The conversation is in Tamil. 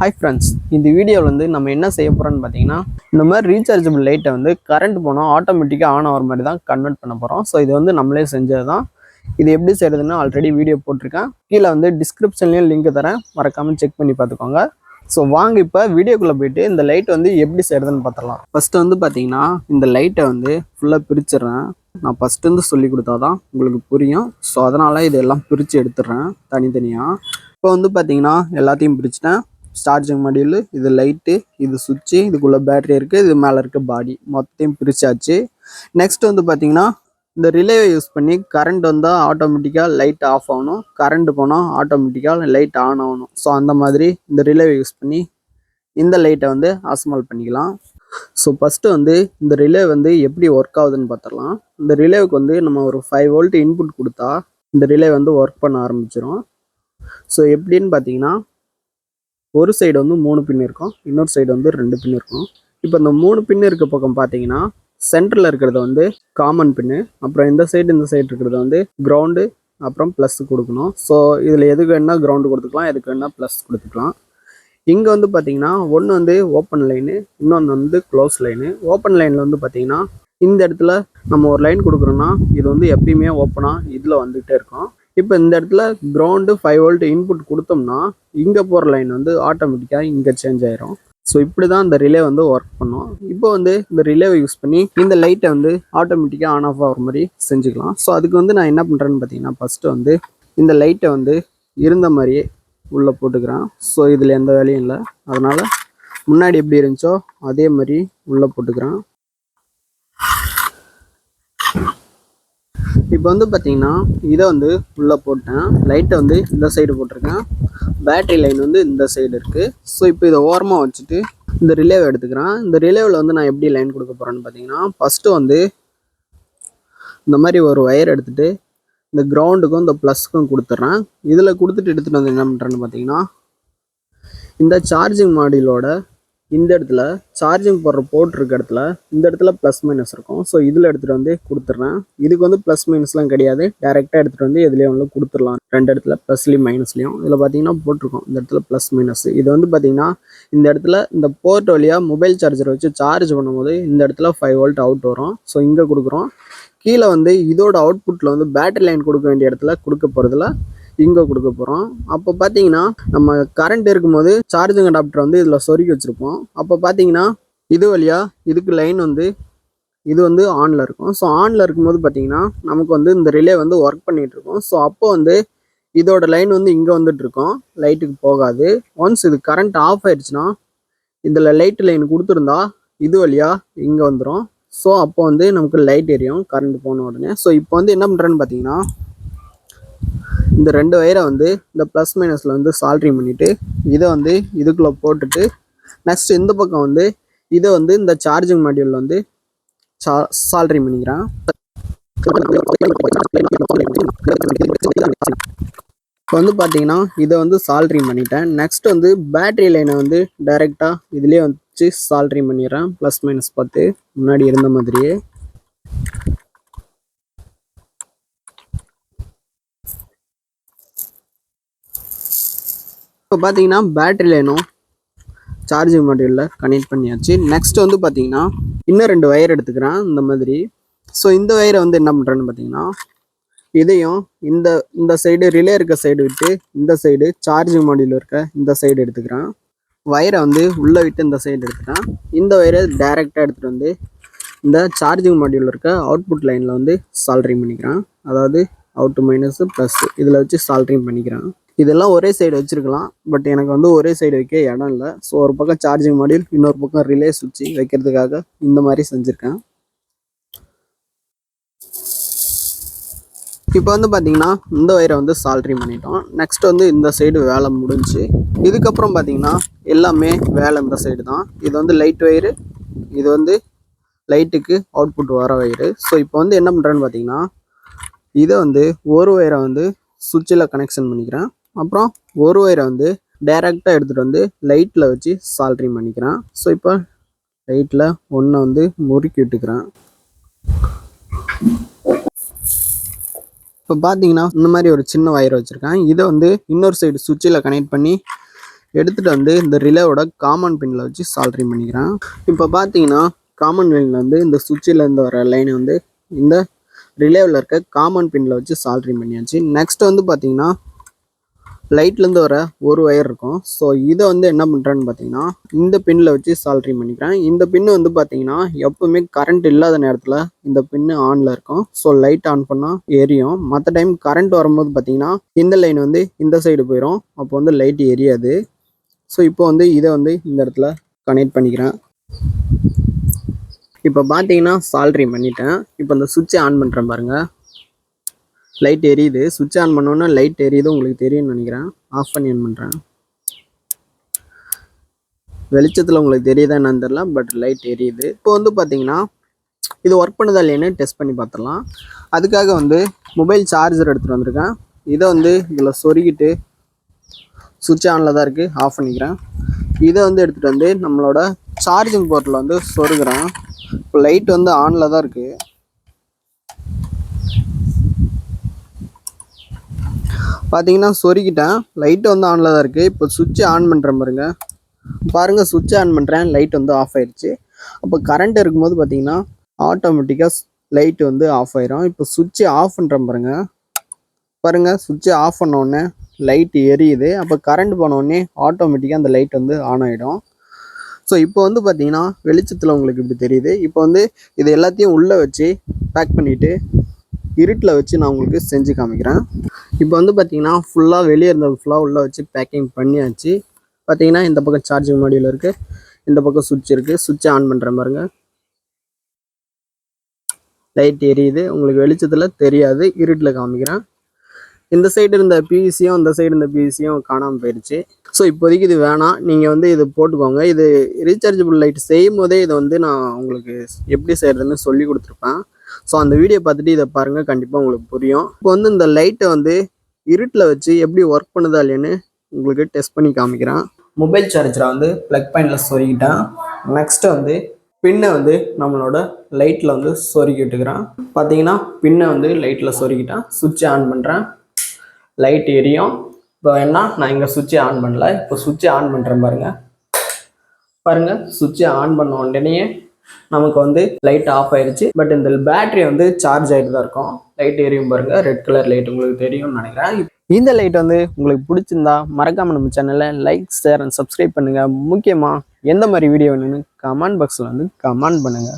ஹாய் ஃப்ரெண்ட்ஸ் இந்த வீடியோவில் வந்து நம்ம என்ன செய்ய போகிறோம்னு பார்த்தீங்கன்னா இந்த மாதிரி ரீசார்ஜபிள் லைட்டை வந்து கரண்ட் போனால் ஆட்டோமேட்டிக்காக ஆன் ஆகிற மாதிரி தான் கன்வெர்ட் பண்ண போகிறோம் ஸோ இது வந்து நம்மளே செஞ்சது தான் இது எப்படி செய்கிறதுன்னு ஆல்ரெடி வீடியோ போட்டிருக்கேன். கீழே வந்து டிஸ்கிரிப்ஷன்லேயும் லிங்க் தரேன். மறக்காமல் செக் பண்ணி பார்த்துக்கோங்க ஸோ வாங்க இப்போ வீடியோக்குள்ளே போயிட்டு இந்த லைட் வந்து எப்படி செய்கிறதுன்னு பார்த்துடலாம் ஃபஸ்ட்டு வந்து பார்த்தீங்கன்னா இந்த லைட்டை வந்து ஃபுல்லாக பிரிச்சிடுறேன். நான் ஃபஸ்ட்டு வந்து சொல்லி கொடுத்தா தான் உங்களுக்கு புரியும். ஸோ அதனால் இதெல்லாம் பிரித்து எடுத்துடுறேன் தனித்தனியாக இப்போ வந்து பார்த்தீங்கன்னா எல்லாத்தையும் பிரிச்சுட்டேன். சார்ஜிங் மாடியூல் இது லைட்டு இது சுவிட்சு இதுக்குள்ளே பேட்ரி இருக்குது இது மேலே இருக்க பாடி மொத்தையும் பிரிச்சாச்சு. நெக்ஸ்ட் வந்து பார்த்தீங்கன்னா இந்த ரிலேவை யூஸ் பண்ணி கரண்ட் வந்தால் ஆட்டோமேட்டிக்காக லைட் ஆஃப் ஆகணும். கரண்ட் போனால் ஆட்டோமேட்டிக்காக லைட் ஆன் ஆகணும். ஸோ அந்த மாதிரி இந்த ரிலேவை யூஸ் பண்ணி இந்த லைட்டை வந்து அசமால் பண்ணிக்கலாம். ஸோ ஃபஸ்ட்டு வந்து இந்த ரிலே வந்து எப்படி ஒர்க் ஆகுதுன்னு பார்த்துடலாம் இந்த ரிலேவுக்கு வந்து நம்ம ஒரு ஃபைவ் வோல்ட் இன்புட் கொடுத்தா இந்த ரிலே வந்து ஒர்க் பண்ண ஆரம்பிச்சிடும் ஸோ எப்படின்னு பார்த்தீங்கன்னா ஒரு சைடு வந்து மூணு பின் இருக்கும் இன்னொரு சைடு வந்து ரெண்டு பின் இருக்கும். இப்போ இந்த மூணு பின் இருக்க பக்கம் பார்த்தீங்கன்னா சென்டரில் இருக்கிறது வந்து காமன் பின்னு அப்புறம் இந்த சைடு இந்த சைடு இருக்கிறது வந்து கிரவுண்டு அப்புறம் ப்ளஸ் கொடுக்கணும். ஸோ இதில் எதுக்கு வேணால் கிரவுண்டு கொடுத்துக்கலாம் எதுக்கு வேணால் ப்ளஸ் கொடுத்துக்கலாம். இங்கே வந்து பார்த்தீங்கன்னா ஒன்று வந்து ஓப்பன் லைனு இன்னொன்று வந்து க்ளோஸ் லைனு ஓப்பன் லைனில் வந்து பார்த்தீங்கன்னா இந்த இடத்துல நம்ம ஒரு லைன் கொடுக்குறோன்னா இது வந்து எப்பயுமே ஓப்பனாக இதில் வந்துகிட்டே இருக்கும். இப்போ இந்த இடத்துல கிரவுண்டு ஃபைவ் வோல்ட் இன்புட் கொடுத்தோம்னா இங்கே போகிற லைன் வந்து ஆட்டோமேட்டிக்காக இங்கே சேஞ்ச் ஆயிரும். ஸோ இப்படி தான் இந்த ரிலே வந்து ஒர்க் பண்ணும். இப்போ வந்து இந்த ரிலேவை யூஸ் பண்ணி இந்த லைட்டை வந்து ஆட்டோமேட்டிக்காக ஆன் ஆஃப் ஆகிற மாதிரி செஞ்சுக்கலாம். ஸோ அதுக்கு வந்து நான் என்ன பண்ணுறேன்னு பார்த்தீங்கன்னா ஃபஸ்ட்டு வந்து இந்த லைட்டை வந்து இருந்த மாதிரியே உள்ளே போட்டுக்கிறேன். ஸோ இதில் எந்த வேலையும் இல்லை. அதனால் முன்னாடி எப்படி இருந்துச்சோ அதே மாதிரி உள்ளே போட்டுக்கிறேன். இப்போ வந்து பார்த்தீங்கன்னா இதை வந்து உள்ளே போட்டேன். லைட்டை வந்து இந்த சைடு போட்டிருக்கேன். பேட்டரி லைன் வந்து இந்த சைடு இருக்குது ஸோ இப்போ இதை ஓரமாக வச்சுட்டு இந்த ரிலேவை எடுத்துக்கிறேன். இந்த ரிலேவில் வந்து நான் எப்படி லைன் கொடுக்க போகிறேன்னு பார்த்தீங்கன்னா ஃபஸ்ட்டு வந்து இந்த மாதிரி ஒரு ஒயர் எடுத்துகிட்டு இந்த கிரவுண்டுக்கும் இந்த ப்ளஸ்க்கும் கொடுத்துட்றேன். இதில் கொடுத்துட்டு எடுத்துகிட்டு வந்து என்ன பண்ணுறேன்னு பார்த்தீங்கன்னா இந்த சார்ஜிங் மாடியூலோட இந்த இடத்துல சார்ஜிங் போடுற போர்ட் இருக்க இடத்துல இந்த இடத்துல ப்ளஸ் மைனஸ் இருக்கும். ஸோ இதில் எடுத்துகிட்டு வந்து கொடுத்துட்றேன் இதுக்கு வந்து ப்ளஸ் மைனஸ்லாம் கிடையாது. டேரெக்டாக எடுத்துகிட்டு வந்து எதுலேயும் வந்து கொடுத்துடலாம். ரெண்டு இடத்துல ப்ளஸ்லேயும் மைனஸ்லேயும் இதில் பார்த்தீங்கன்னா போட்டிருக்கோம். இந்த இடத்துல ப்ளஸ் மைனஸ் இது வந்து பார்த்தீங்கன்னா இந்த இடத்துல இந்த போர்ட் வழியாக மொபைல் சார்ஜர் வச்சு சார்ஜ் பண்ணும்போது இந்த இடத்துல ஃபைவ் வோல்ட் அவுட் வரும். ஸோ இங்கே கொடுக்குறோம். கீழே வந்து இதோட அவுட்புட்டில் வந்து பேட்டரி லைன் கொடுக்க வேண்டிய இடத்துல கொடுக்க போகிறதுல இங்கே கொடுக்க போகிறோம் அப்போ பார்த்தீங்கன்னா நம்ம கரண்ட் இருக்கும்போது சார்ஜிங் அடாப்டர் வந்து இதில் சொருகி வச்சுருப்போம். அப்போ பார்த்தீங்கன்னா இது வழியாக இதுக்கு லைன் வந்து இது வந்து ஆனில் இருக்கும். ஸோ ஆனில் இருக்கும்போது பார்த்தீங்கன்னா நமக்கு வந்து இந்த ரிலே வந்து ஒர்க் பண்ணிகிட்டு இருக்கும். ஸோ அப்போ வந்து இதோட லைன் வந்து இங்கே வந்துட்டுருக்கோம் லைட்டுக்கு போகாது. ஒன்ஸ் இது கரண்ட் ஆஃப் ஆயிடுச்சுன்னா இதில் லைட் லைன் கொடுத்துருந்தா இது வழியாக இங்கே வந்துடும் ஸோ அப்போ வந்து நமக்கு லைட் எரியும் கரண்ட் போன உடனே. ஸோ இப்போ வந்து என்ன பண்ணுறேன்னு பார்த்தீங்கன்னா இந்த ரெண்டு வயரை வந்து இந்த ப்ளஸ் மைனஸில் வந்து சால்ட்ரிங் பண்ணிவிட்டு இதை வந்து இதுக்குள்ளே போட்டுட்டு நெக்ஸ்ட் இந்த பக்கம் வந்து இதை வந்து இந்த சார்ஜிங் மாடியூலில் வந்து சா சால்ட்ரிங் பண்ணிக்கிறேன். இப்போ வந்து பார்த்தீங்கன்னா இதை வந்து சால்ட்ரிங் பண்ணிட்டேன். நெக்ஸ்ட் வந்து பேட்டரி லைனை வந்து டைரெக்டாக இதுலேயே வச்சு சால்ட்ரிங் பண்ணிடுறேன். ப்ளஸ் மைனஸ் பார்த்து முன்னாடி இருந்த மாதிரியே. இப்போ பார்த்தீங்கன்னா பேட்டரி லைனும் சார்ஜிங் மாடியூலில் கனெக்ட் பண்ணியாச்சு. நெக்ஸ்ட் வந்து பார்த்தீங்கன்னா இன்னும் ரெண்டு ஒயர் எடுத்துக்கிறேன் இந்த மாதிரி. ஸோ இந்த ஒயரை வந்து என்ன பண்ணுறேன்னு பார்த்தீங்கன்னா இதையும் இந்த இந்த சைடு ரிலே இருக்க சைடு விட்டு இந்த சைடு சார்ஜிங் மாடியில் இருக்க இந்த சைடு எடுத்துக்கிறேன். ஒயரை வந்து உள்ளே விட்டு இந்த சைடு எடுத்துட்டேன் இந்த ஒயரை டைரெக்டாக எடுத்துகிட்டு வந்து இந்த சார்ஜிங் மாடியூல் இருக்க அவுட்புட் லைனில் வந்து சால்ட்ரிங் பண்ணிக்கிறேன். அதாவது அவுட் மைனஸ் ப்ளஸ் இதில் வச்சு சால்ட்ரிங் பண்ணிக்கிறேன். இதெல்லாம் ஒரே சைடு வச்சுருக்கலாம். பட் எனக்கு வந்து ஒரே சைடு வைக்க இடம் இல்லை. ஸோ ஒரு பக்கம் சார்ஜிங் மாடியூல் இன்னொரு பக்கம் ரிலே சுவிட்ச் வைக்கிறதுக்காக இந்த மாதிரி செஞ்சுருக்கேன். இப்போ வந்து பார்த்தீங்கன்னா இந்த ஒயரை வந்து சால்ட்ரிங் பண்ணிட்டோம். நெக்ஸ்ட் வந்து இந்த சைடு வேலை முடிஞ்சு இதுக்கப்புறம் பார்த்தீங்கன்னா எல்லாமே வேலை இந்த சைடு தான். இது வந்து லைட் ஒயரு இது வந்து லைட்டுக்கு அவுட்புட் வர ஒயரு ஸோ இப்போ வந்து என்ன பண்ணுறேன்னு பார்த்தீங்கன்னா இதை வந்து ஒரு ஒயரை வந்து சுவிட்சில் கனெக்ஷன் பண்ணிக்கிறேன். அப்புறம் ஒரு ஒயரை வந்து டைரெக்டாக எடுத்துகிட்டு வந்து லைட்டில் வச்சு சால்ட்ரிங் பண்ணிக்கிறேன். ஸோ இப்போ லைட்டில் ஒன்றை வந்து முறுக்கி விட்டுக்கிறேன். இப்போ பார்த்தீங்கன்னா இந்த மாதிரி ஒரு சின்ன ஒயர் வச்சுருக்கேன். இதை வந்து இன்னொரு சைடு சுவிட்சில் கனெக்ட் பண்ணி எடுத்துகிட்டு வந்து இந்த ரிலேவோட காமன் பின்னில் வச்சு சால்ட்ரிங் பண்ணிக்கிறேன். இப்போ பார்த்தீங்கன்னா காமன் பின்னில் வந்து இந்த சுவிட்சிலேருந்து வர லைனை வந்து இந்த ரிலேவில் இருக்க காமன் பின்னில் வச்சு சால்ட்ரிங் பண்ணியாச்சு. நெக்ஸ்ட் வந்து பார்த்தீங்கன்னா லைட்லேருந்து வர ஒரு ஒயர் இருக்கும். ஸோ இதை வந்து என்ன பண்ணுறேன்னு பார்த்தீங்கன்னா இந்த பின்னில் வச்சு சால்ட்ரிங் பண்ணிக்கிறேன். இந்த பின்னு வந்து பார்த்தீங்கன்னா எப்போவுமே கரண்ட் இல்லாத நேரத்தில் இந்த பின்னு ஆனில் இருக்கும். ஸோ லைட் ஆன் பண்ணால் எரியும். மற்ற டைம் கரண்ட் வரும்போது பார்த்தீங்கன்னா இந்த லைன் வந்து இந்த சைடு போயிடும் அப்போ வந்து லைட் எரியாது. ஸோ இப்போ வந்து இதை வந்து இந்த இடத்துல கனெக்ட் பண்ணிக்கிறேன். இப்போ பார்த்தீங்கன்னா சால்ட்ரிங் பண்ணிட்டேன். இப்போ இந்த சுவிட்சை ஆன் பண்ணுறேன் பாருங்கள் லைட் எரியுது. சுவிட்ச் ஆன் பண்ணோன்னா லைட் எரியுது. உங்களுக்கு தெரியும்னு நினைக்கிறேன். ஆஃப் பண்ணி ஆன் பண்ணுறேன் வெளிச்சத்தில் உங்களுக்கு தெரியுதா என்னன்னு தெரில பட் லைட் எரியுது. இப்போ வந்து பார்த்தீங்கன்னா இது ஒர்க் பண்ணுதா இல்லையானு டெஸ்ட் பண்ணி பார்த்துடலாம் அதுக்காக வந்து மொபைல் சார்ஜர் எடுத்துகிட்டு வந்திருக்கேன். இதை வந்து இதில் சொருகிட்டு சுவிட்ச் ஆனில் தான் இருக்குது ஆஃப் பண்ணிக்கிறேன். இதை வந்து எடுத்துகிட்டு வந்து நம்மளோட சார்ஜிங் போர்ட்டில் வந்து சொருகிறேன். இப்போ லைட் வந்து ஆனில் தான் இருக்குது பார்த்தீங்கன்னா சொருக்கிட்டேன் லைட்டு வந்து ஆனில் தான் இருக்குது இப்போ சுவிட்ச் ஆன் பண்ணுறேன் பாருங்க. பாருங்கள் சுவிட்ச் ஆன் பண்ணுறேன் லைட் வந்து ஆஃப் ஆயிடுச்சு. அப்போ கரண்ட் இருக்கும்போது பார்த்தீங்கன்னா ஆட்டோமேட்டிக்காக லைட் வந்து ஆஃப் ஆயிரும். இப்போ சுவிட்ச் ஆஃப் பண்ணுறேன் பாருங்க. பாருங்க சுவிட்ச் ஆஃப் பண்ண உடனே லைட் எரியுது. அப்போ கரண்ட் போனோடனே ஆட்டோமேட்டிக்காக அந்த லைட் வந்து ஆன் ஆகிடும் ஸோ இப்போ வந்து பார்த்தீங்கன்னா வெளிச்சத்தில் உங்களுக்கு இப்படி தெரியுது. இப்போ வந்து இது எல்லாத்தையும் உள்ளே வச்சு பேக் பண்ணிவிட்டு இருட்டில் வச்சு நான் உங்களுக்கு செஞ்சு காமிக்கிறேன். இப்போ வந்து பார்த்தீங்கன்னா ஃபுல்லாக வெளியே இருந்தது ஃபுல்லாக உள்ளே வச்சு பேக்கிங் பண்ணியாச்சு. பார்த்தீங்கன்னா இந்த பக்கம் சார்ஜிங் மாடியில் இருக்குது இந்த பக்கம் சுவிட்ச் இருக்குது சுவிட்சை ஆன் பண்ணுறேன் பாருங்க. லைட் எரியுது. உங்களுக்கு வெளிச்சத்தில் தெரியாது. இருட்டில் காமிக்கிறேன். இந்த சைடு இருந்த பிவிசியும் இந்த சைடு இருந்த பிவிசியும் காணாமல் போயிடுச்சு ஸோ இப்போதைக்கு இது வேணாம். நீங்கள் வந்து இது போட்டுக்கோங்க. இது ரீசார்ஜபிள் லைட் செய்யும் போதே இதை வந்து நான் உங்களுக்கு எப்படி செய்கிறதுன்னு சொல்லி கொடுத்துருப்பேன். ஸோ அந்த வீடியோ பார்த்துட்டு இதை பாருங்கள் கண்டிப்பாக உங்களுக்கு புரியும். இப்போ வந்து இந்த லைட்டை வந்து இருட்டில் வச்சு எப்படி ஒர்க் பண்ணுதா இல்லையான்னு உங்களுக்கு டெஸ்ட் பண்ணி காமிக்கிறேன். மொபைல் சார்ஜரை வந்து ப்ளக் பாயிண்டில் சொருகிட்டேன். நெக்ஸ்ட்டு வந்து பின்னை வந்து நம்மளோட லைட்டில் வந்து சொருகி விட்டுக்கிறேன். பார்த்தீங்கன்னா பின்னை வந்து லைட்டில் சொருகிட்டேன். சுவிட்ச் ஆன் பண்ணுறேன் லைட் எரியும். இப்போ என்ன? நான் இங்கே சுவிட்சை ஆன் பண்ணல. இப்போ சுவிட்சை ஆன் பண்ணுறேன் பாருங்கள் பாருங்கள் சுவிட்சை ஆன் பண்ண உடனே நமக்கு வந்து லைட் ஆஃப் ஆயிடுச்சு பட் இந்த பேட்டரி வந்து சார்ஜ் ஆகிட்டு தான் இருக்கும். லைட் எரியும் பாருங்க. ரெட் கலர் லைட் உங்களுக்கு தெரியும்னு நினைக்கிறேன். இந்த லைட் வந்து உங்களுக்கு பிடிச்சிருந்தா மறக்காம நம்ம சேனலை லைக் ஷேர் அண்ட் சப்ஸ்கிரைப் பண்ணுங்க. முக்கியமாக எந்த மாதிரி வீடியோ வேணும்னு கமெண்ட் பாக்ஸில் வந்து கமெண்ட் பண்ணுங்க.